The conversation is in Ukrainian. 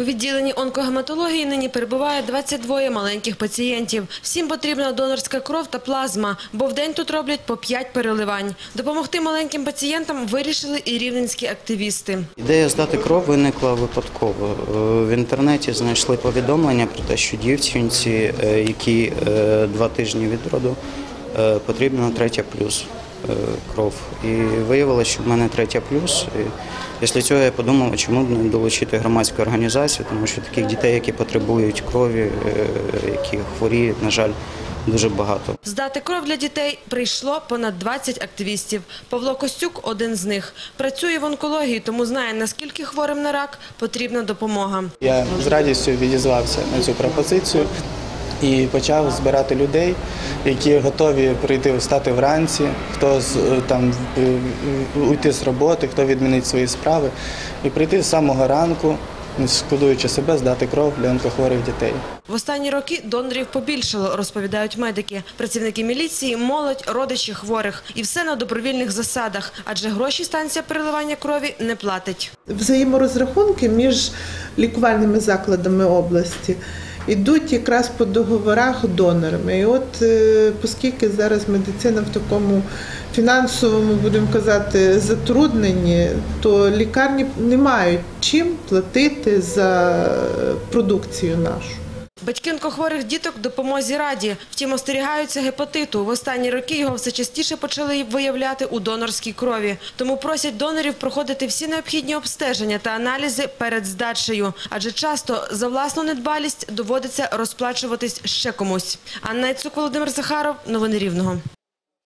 У відділенні онкогематології нині перебуває 22 маленьких пацієнтів. Всім потрібна донорська кров та плазма, бо в день тут роблять по 5 переливань. Допомогти маленьким пацієнтам вирішили і рівненські активісти. Ідея здати кров виникла випадково. Е, В інтернеті знайшли повідомлення про те, що дівчинці, е, які е, два тижні від роду, е, потрібна третя плюс е, кров. І виявилося, що в мене третя плюс. І після цього я подумав, чому б не долучити громадську організацію, тому що таких дітей, які потребують крові, е, які хворіють, на жаль, дуже багато. Здати кров для дітей прийшло понад 20 активістів. Павло Костюк – один з них. Працює в онкології, тому знає, наскільки хворим на рак потрібна допомога. Я з радістю відізвався на цю пропозицію і почав збирати людей, які готові прийти встати вранці, хто з е, там е, уйти з роботи, хто відмінить свої справи, і прийти з самого ранку, не шкодуючи себе, здати кров для онкохворих дітей. В останні роки донорів побільшало, розповідають медики. Працівники міліції, молодь, родичі хворих. І все на добровільних засадах, адже гроші станція переливання крові не платить. взаєморозрахунки між лікувальними закладами області йдуть якраз по договорах донорами. І от е, оскільки зараз медицина в такому фінансовому, будемо казати, затрудненні, то лікарні не мають чим платити за продукцію нашу. Батьки онкохворих діток допомозі раді. Втім, остерігаються гепатиту. В останні роки його все частіше почали виявляти у донорській крові. Тому просять донорів проходити всі необхідні обстеження та аналізи перед здачею. Адже часто за власну недбалість доводиться розплачуватись ще комусь. Анна Яцук, Володимир Захаров. Новини Рівного.